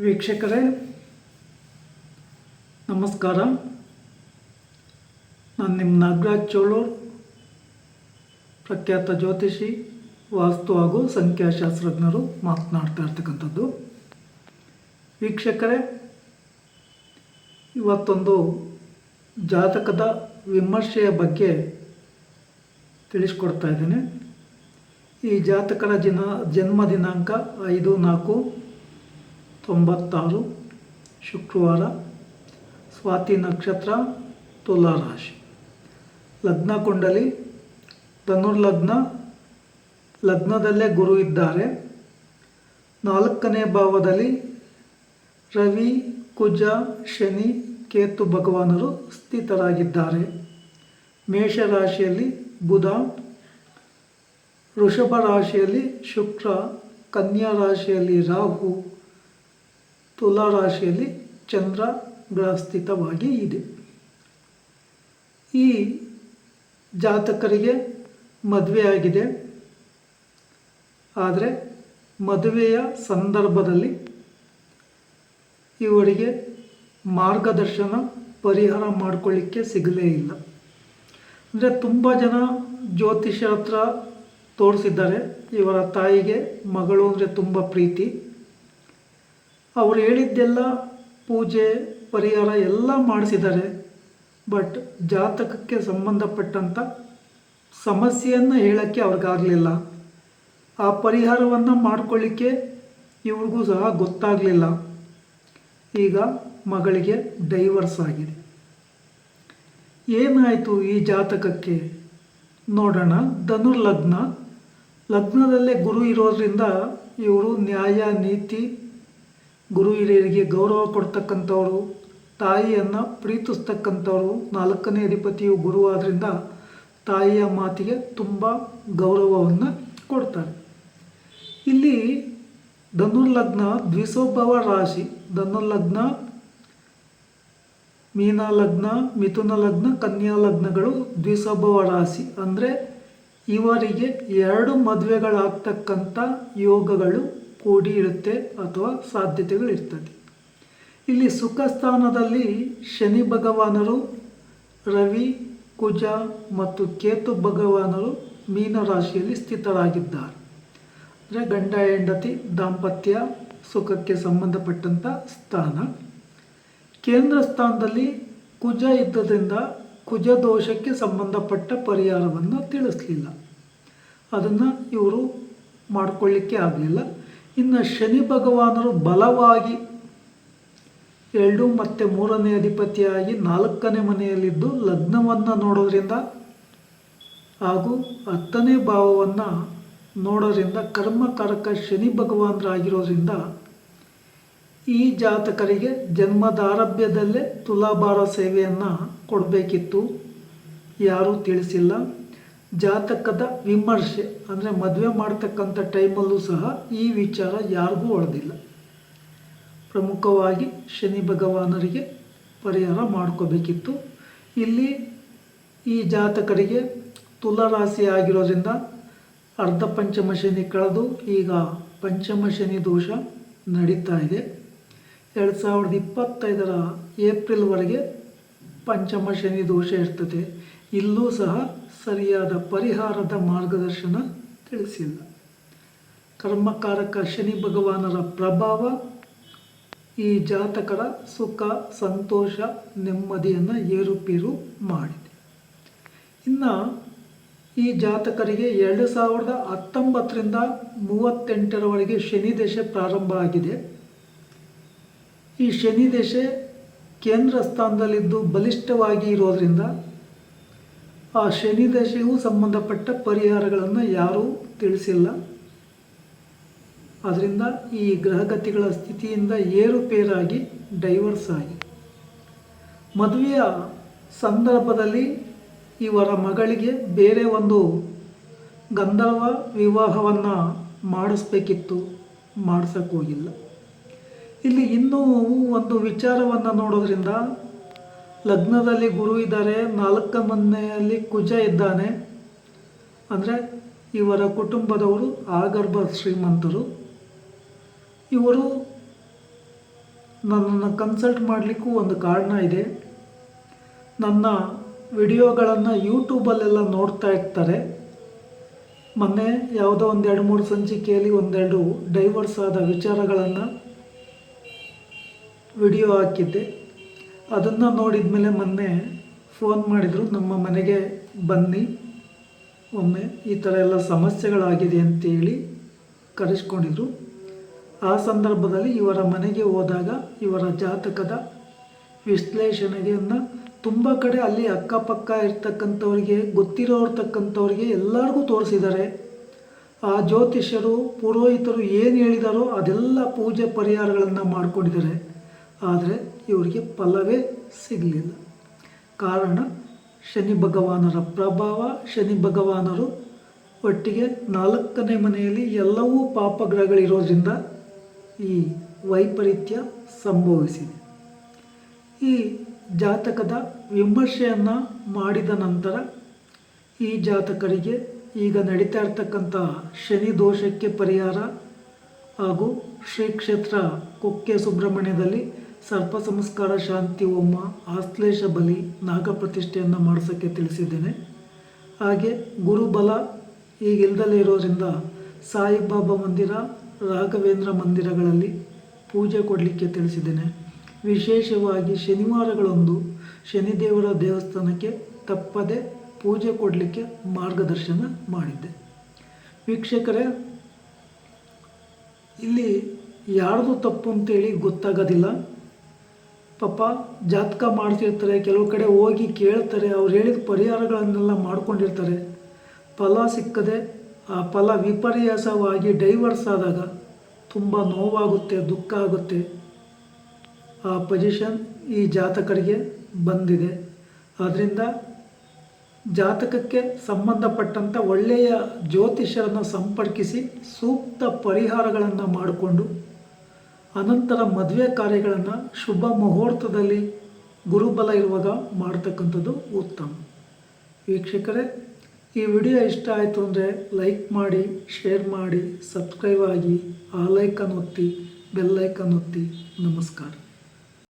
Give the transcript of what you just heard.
ವೀಕ್ಷಕರೇ, ನಮಸ್ಕಾರ. ನಾನು ನಿಮ್ಮ ನಾಗರಾಜ್ ಚೋಳೂರ್ ಪ್ರಖ್ಯಾತ ಜ್ಯೋತಿಷಿ, ವಾಸ್ತು ಹಾಗೂ ಸಂಖ್ಯಾಶಾಸ್ತ್ರಜ್ಞರು ಮಾತನಾಡ್ತಾ ಇರ್ತಕ್ಕಂಥದ್ದು. ವೀಕ್ಷಕರೇ, ಇವತ್ತೊಂದು ಜಾತಕದ ವಿಮರ್ಶೆಯ ಬಗ್ಗೆ ತಿಳಿಸ್ಕೊಡ್ತಾ ಇದ್ದೇನೆ. ಈ ಜಾತಕರ ಜನ ಜನ್ಮ ದಿನಾಂಕ ಐದು ನಾಲ್ಕು ತೊಂಬತ್ತಾರು, ಶುಕ್ರವಾರ, ಸ್ವಾತಿ ನಕ್ಷತ್ರ, ತುಲಾ ರಾಶಿ. ಲಗ್ನ ಕುಂಡಲಿ ಧನುರ್ಲಗ್ನ ಲಗ್ನದಲ್ಲೇ ಗುರು ಇದ್ದಾರೆ. ನಾಲ್ಕನೇ ಭಾವದಲ್ಲಿ ರವಿ, ಕುಜ, ಶನಿ, ಕೇತು ಭಗವಾನರು ಸ್ಥಿತರಾಗಿದ್ದಾರೆ. ಮೇಷರಾಶಿಯಲ್ಲಿ ಬುಧ, ವೃಷಭ ರಾಶಿಯಲ್ಲಿ ಶುಕ್ರ, ಕನ್ಯಾ ರಾಶಿಯಲ್ಲಿ ರಾಹು ತುಲಾ ರಾಶಿಯಲ್ಲಿ ಚಂದ್ರ ಗ್ರಹಸ್ಥಿತವಾಗಿ ಇದೆ. ಈ ಜಾತಕರಿಗೆ ಮದುವೆಯಾಗಿದೆ ಆದರೆ ಮದುವೆಯ ಸಂದರ್ಭದಲ್ಲಿ ಇವರಿಗೆ ಮಾರ್ಗದರ್ಶನ ಪರಿಹಾರ ಮಾಡಿಕೊಳ್ಳಿಕ್ಕೆ ಸಿಗಲೇ ಇಲ್ಲ. ಅಂದರೆ ತುಂಬ ಜನ ಜ್ಯೋತಿಷ್ಯ ಹತ್ರ ತೋರಿಸಿದ್ದಾರೆ. ಇವರ ತಾಯಿಗೆ ಮಗಳು ಅಂದರೆ ತುಂಬ ಪ್ರೀತಿ. ಅವ್ರು ಹೇಳಿದ್ದೆಲ್ಲ ಪೂಜೆ, ಪರಿಹಾರ ಎಲ್ಲ ಮಾಡಿಸಿದ್ದಾರೆ. ಬಟ್ ಜಾತಕಕ್ಕೆ ಸಂಬಂಧಪಟ್ಟಂಥ ಸಮಸ್ಯೆಯನ್ನು ಹೇಳೋಕ್ಕೆ ಅವ್ರಿಗಾಗಲಿಲ್ಲ ಆ ಪರಿಹಾರವನ್ನು ಮಾಡ್ಕೊಳ್ಳಿಕ್ಕೆ ಇವ್ರಿಗೂ ಸಹ ಗೊತ್ತಾಗಲಿಲ್ಲ. ಈಗ ಮಗಳಿಗೆ ಡೈವರ್ಸ್ ಆಗಿದೆ. ಏನಾಯಿತು ಈ ಜಾತಕಕ್ಕೆ? ನೋಡೋಣ. ಧನುರ್ಲಗ್ನ. ಲಗ್ನದಲ್ಲೇ ಗುರು ಇರೋದ್ರಿಂದ ಇವರು ನ್ಯಾಯ, ನೀತಿ ಗುರು ಹಿರಿಯರಿಗೆ ಗೌರವ ಕೊಡ್ತಕ್ಕಂಥವರು, ತಾಯಿಯನ್ನು ಪ್ರೀತಿಸ್ತಕ್ಕಂಥವರು, ನಾಲ್ಕನೇ ಅಧಿಪತಿಯು ಗುರು ಆದ್ದರಿಂದ ತಾಯಿಯ ಮಾತಿಗೆ ತುಂಬ ಗೌರವವನ್ನು ಕೊಡ್ತಾರೆ. ಇಲ್ಲಿ ಧನುರ್ಲಗ್ನ ದ್ವಿಸೋಭವ ರಾಶಿ, ಧನುರ್ಲಗ್ನ ಮೀನ ಲಗ್ನ ಮಿಥುನ ಲಗ್ನ ಕನ್ಯಾ ಲಗ್ನಗಳು ದ್ವಿಸೋಭವ ರಾಶಿ. ಅಂದರೆ ಇವರಿಗೆ ಎರಡು ಮದುವೆಗಳಾಗ್ತಕ್ಕಂಥ ಯೋಗಗಳು ಕೂಡಿ ಇರುತ್ತೆ ಅಥವಾ ಸಾಧ್ಯತೆಗಳಿರ್ತದೆ. ಇಲ್ಲಿ ಸುಖ ಸ್ಥಾನದಲ್ಲಿ ಶನಿ ಭಗವಾನರು, ರವಿ, ಕುಜ ಮತ್ತು ಕೇತು ಭಗವಾನರು ಮೀನ ರಾಶಿಯಲ್ಲಿ ಸ್ಥಿತರಾಗಿದ್ದಾರೆ. ಅಂದರೆ ಗಂಡ, ಹೆಂಡತಿ, ದಾಂಪತ್ಯ, ಸುಖಕ್ಕೆ ಸಂಬಂಧಪಟ್ಟಂಥ ಸ್ಥಾನ. ಕೇಂದ್ರ ಸ್ಥಾನದಲ್ಲಿ ಕುಜ ಇದ್ದದಿಂದ ಕುಜ ದೋಷಕ್ಕೆ ಸಂಬಂಧಪಟ್ಟ ಪರಿಹಾರವನ್ನು ತಿಳಿಸಲಿಲ್ಲ. ಅದನ್ನು ಇವರು ಮಾಡಿಕೊಳ್ಳಿಕ್ಕೆ ಆಗಲಿಲ್ಲ. ಇನ್ನು ಶನಿ ಭಗವಾನರು ಬಲವಾಗಿ ಎರಡು ಮತ್ತು ಮೂರನೇ ಅಧಿಪತಿಯಾಗಿ ನಾಲ್ಕನೇ ಮನೆಯಲ್ಲಿದ್ದು ಲಗ್ನವನ್ನು ನೋಡೋದ್ರಿಂದ ಹಾಗೂ ಹತ್ತನೇ ಭಾವವನ್ನು ನೋಡೋದ್ರಿಂದ ಕರ್ಮಕಾರಕ ಶನಿ ಭಗವಾನರಾಗಿರೋದ್ರಿಂದ ಈ ಜಾತಕರಿಗೆ ಜನ್ಮದ ಆರಭ್ಯದಲ್ಲೇ ತುಲಾಭಾರ ಸೇವೆಯನ್ನು ಕೊಡಬೇಕಿತ್ತು. ಯಾರೂ ತಿಳಿಸಿಲ್ಲ. ಜಾತಕದ ವಿಮರ್ಶೆ, ಅಂದರೆ ಮದುವೆ ಮಾಡ್ತಕ್ಕಂಥ ಟೈಮಲ್ಲೂ ಸಹ ಈ ವಿಚಾರ ಯಾರಿಗೂ ಒಳದಿಲ್ಲ. ಪ್ರಮುಖವಾಗಿ ಶನಿ ಭಗವಾನರಿಗೆ ಪರಿಹಾರ ಮಾಡ್ಕೋಬೇಕಿತ್ತು. ಇಲ್ಲಿ ಈ ಜಾತಕರಿಗೆ ತುಲಾರಾಶಿ ಆಗಿರೋದ್ರಿಂದ ಅರ್ಧ ಪಂಚಮ ಶನಿ ಕಳೆದು ಈಗ ಪಂಚಮ ಶನಿ ದೋಷ ನಡೀತಾ ಇದೆ. ಎರಡು ಸಾವಿರದ ಇಪ್ಪತ್ತೈದರ ಏಪ್ರಿಲ್ವರೆಗೆ ಪಂಚಮ ಶನಿ ದೋಷ ಇರ್ತದೆ. ಇಲ್ಲೂ ಸಹ ಸರಿಯಾದ ಪರಿಹಾರದ ಮಾರ್ಗದರ್ಶನ ತಿಳಿಸಿಲ್ಲ. ಕರ್ಮಕಾರಕ ಶನಿ ಭಗವಾನರ ಪ್ರಭಾವ, ಈ ಜಾತಕರ ಸುಖ, ಸಂತೋಷ, ನೆಮ್ಮದಿಯನ್ನು ಏರುಪೇರು ಮಾಡಿದೆ. ಇನ್ನು ಈ ಜಾತಕರಿಗೆ ಎರಡು ಸಾವಿರದ ಹತ್ತೊಂಬತ್ತರಿಂದ ಮೂವತ್ತೆಂಟರವರೆಗೆ ಶನಿ ದೇಶ ಪ್ರಾರಂಭ ಆಗಿದೆ. ಈ ಶನಿ ದೇಶ ಕೇಂದ್ರ ಸ್ಥಾನದಲ್ಲಿದ್ದು ಬಲಿಷ್ಠವಾಗಿ ಇರೋದರಿಂದ ಆ ಶನಿ ದಶೆಗೂ ಸಂಬಂಧಪಟ್ಟ ಪರಿಹಾರಗಳನ್ನು ಯಾರೂ ತಿಳಿಸಿಲ್ಲ. ಅದರಿಂದ ಈ ಗ್ರಹಗತಿಗಳ ಸ್ಥಿತಿಯಿಂದ ಏರುಪೇರಾಗಿ ಡೈವರ್ಸ್ ಆಗಿ. ಮದುವೆಯ ಸಂದರ್ಭದಲ್ಲಿ ಇವರ ಮಗಳಿಗೆ ಬೇರೆ ಒಂದು ಗಂಧರ್ವ ವಿವಾಹವನ್ನು ಮಾಡಿಸ್ಬೇಕಿತ್ತು ಮಾಡಿಸೋಕ್ಕೋಗಿಲ್ಲ ಇಲ್ಲಿ ಇನ್ನೂ ಒಂದು ವಿಚಾರವನ್ನು ನೋಡೋದ್ರಿಂದ ಲಗ್ನದಲ್ಲಿ ಗುರು ಇದ್ದಾರೆ ನಾಲ್ಕ ಮನೆಯಲ್ಲಿ ಕುಜ ಇದ್ದಾನೆ. ಅಂದರೆ ಇವರ ಕುಟುಂಬದವರು ಆಗರ್ಭ ಶ್ರೀಮಂತರು. ಇವರು ನನ್ನನ್ನು ಕನ್ಸಲ್ಟ್ ಮಾಡಲಿಕ್ಕೂ ಒಂದು ಕಾರಣ ಇದೆ. ನನ್ನ ವಿಡಿಯೋಗಳನ್ನು ಯೂಟ್ಯೂಬಲ್ಲೆಲ್ಲ ನೋಡ್ತಾ ಇರ್ತಾರೆ. ಮೊನ್ನೆ ಯಾವುದೋ ಒಂದೆರಡು ಮೂರು ಸಂಚಿಕೆಯಲ್ಲಿ ಒಂದೆರಡು ಡೈವರ್ಸ್ ಆದ ವಿಚಾರಗಳನ್ನು ವಿಡಿಯೋ ಹಾಕಿದ್ದೆ. ಅದನ್ನು ನೋಡಿದ ಮೇಲೆ ಮೊನ್ನೆ ಫೋನ್ ಮಾಡಿದರು, ನಮ್ಮ ಮನೆಗೆ ಬನ್ನಿ, ಒಮ್ಮೆ ಈ ಥರ ಎಲ್ಲ ಸಮಸ್ಯೆಗಳಾಗಿದೆ ಅಂತೇಳಿ ಕರೆಸ್ಕೊಂಡಿದ್ರು. ಆ ಸಂದರ್ಭದಲ್ಲಿ ಇವರ ಮನೆಗೆ ಹೋದಾಗ ಇವರ ಜಾತಕದ ವಿಶ್ಲೇಷಣೆಯನ್ನು ತುಂಬ ಕಡೆ ಅಲ್ಲಿ ಅಕ್ಕಪಕ್ಕ ಇರ್ತಕ್ಕಂಥವ್ರಿಗೆ ಗೊತ್ತಿರೋರ್ತಕ್ಕಂಥವ್ರಿಗೆ ಎಲ್ಲರಿಗೂ ತೋರಿಸಿದ್ದಾರೆ. ಆ ಜ್ಯೋತಿಷ್ಯರು, ಪುರೋಹಿತರು ಏನು ಹೇಳಿದಾರೋ ಅದೆಲ್ಲ ಪೂಜೆ ಪರಿಹಾರಗಳನ್ನು ಮಾಡ್ಕೊಂಡಿದ್ದಾರೆ. ಆದರೆ ಇವರಿಗೆ ಫಲವೇ ಸಿಗಲಿಲ್ಲ. ಕಾರಣ, ಶನಿ ಭಗವಾನರ ಪ್ರಭಾವ, ಶನಿ ಭಗವಾನರು ಒಟ್ಟಿಗೆ ನಾಲ್ಕನೇ ಮನೆಯಲ್ಲಿ ಎಲ್ಲವೂ ಪಾಪಗ್ರಹಗಳಿರೋದ್ರಿಂದ ಈ ವೈಪರೀತ್ಯ ಸಂಭವಿಸಿದೆ. ಈ ಜಾತಕದ ವಿಮರ್ಶೆಯನ್ನು ಮಾಡಿದ ನಂತರ ಈ ಜಾತಕರಿಗೆ ಈಗ ನಡೀತಾ ಇರ್ತಕ್ಕಂಥ ಶನಿ ದೋಷಕ್ಕೆ ಪರಿಹಾರ ಹಾಗೂ ಶ್ರೀ ಕ್ಷೇತ್ರ ಕುಕ್ಕೆ ಸುಬ್ರಹ್ಮಣ್ಯದಲ್ಲಿ ಸರ್ಪ ಸಂಸ್ಕಾರ ಶಾಂತಿ ಹೋಮ ಆಶ್ಲೇಷ ಬಲಿ ನಾಗಪ್ರತಿಷ್ಠೆಯನ್ನು ಮಾಡಿಸೋಕ್ಕೆ ತಿಳಿಸಿದ್ದೇನೆ. ಹಾಗೆ ಗುರುಬಲ ಈಗಿಲ್ದಲೇ ಇರೋದ್ರಿಂದ ಸಾಯಿಬಾಬಾ ಮಂದಿರ, ರಾಘವೇಂದ್ರ ಮಂದಿರಗಳಲ್ಲಿ ಪೂಜೆ ಕೊಡಲಿಕ್ಕೆ ತಿಳಿಸಿದ್ದೇನೆ. ವಿಶೇಷವಾಗಿ ಶನಿವಾರಗಳೊಂದು ಶನಿದೇವರ ದೇವಸ್ಥಾನಕ್ಕೆ ತಪ್ಪದೆ ಪೂಜೆ ಕೊಡಲಿಕ್ಕೆ ಮಾರ್ಗದರ್ಶನ ಮಾಡಿದ್ದೆ. ವೀಕ್ಷಕರೇ, ಇಲ್ಲಿ ಯಾರ್ದು ತಪ್ಪು ಅಂತೇಳಿ ಗೊತ್ತಾಗೋದಿಲ್ಲ. ಪಾಪ ಜಾತಕ ಮಾಡ್ತಿರ್ತಾರೆ, ಕೆಲವು ಕಡೆ ಹೋಗಿ ಕೇಳ್ತಾರೆ, ಅವ್ರು ಹೇಳಿದ ಪರಿಹಾರಗಳನ್ನೆಲ್ಲ ಮಾಡ್ಕೊಂಡಿರ್ತಾರೆ. ಫಲ ಸಿಕ್ಕದೆ, ಆ ಫಲ ವಿಪರ್ಯಾಸವಾಗಿ ಡೈವರ್ಸ್ ಆದಾಗ ತುಂಬ ನೋವಾಗುತ್ತೆ, ದುಃಖ ಆಗುತ್ತೆ. ಆ ಪೊಸಿಷನ್ ಈ ಜಾತಕರಿಗೆ ಬಂದಿದೆ. ಆದ್ದರಿಂದ ಜಾತಕಕ್ಕೆ ಸಂಬಂಧಪಟ್ಟಂಥ ಒಳ್ಳೆಯ ಜ್ಯೋತಿಷ್ಯರನ್ನು ಸಂಪರ್ಕಿಸಿ ಸೂಕ್ತ ಪರಿಹಾರಗಳನ್ನು ಮಾಡಿಕೊಂಡು ಅನಂತರ ಮದುವೆ ಕಾರ್ಯಗಳನ್ನು ಶುಭ ಮುಹೂರ್ತದಲ್ಲಿ ಗುರುಬಲ ಇರುವಾಗ ಮಾಡ್ತಕ್ಕಂಥದ್ದು ಉತ್ತಮ. ವೀಕ್ಷಕರೇ, ಈ ವಿಡಿಯೋ ಇಷ್ಟ ಆಯಿತು ಅಂದರೆ ಲೈಕ್ ಮಾಡಿ, ಶೇರ್ ಮಾಡಿ, ಸಬ್ಸ್ಕ್ರೈಬ್ ಆಗಿ, ಆ ಲೈಕನ್ ಒತ್ತಿ ಬೆಲ್ಲೈಕನ್ ಒತ್ತಿ. ನಮಸ್ಕಾರ.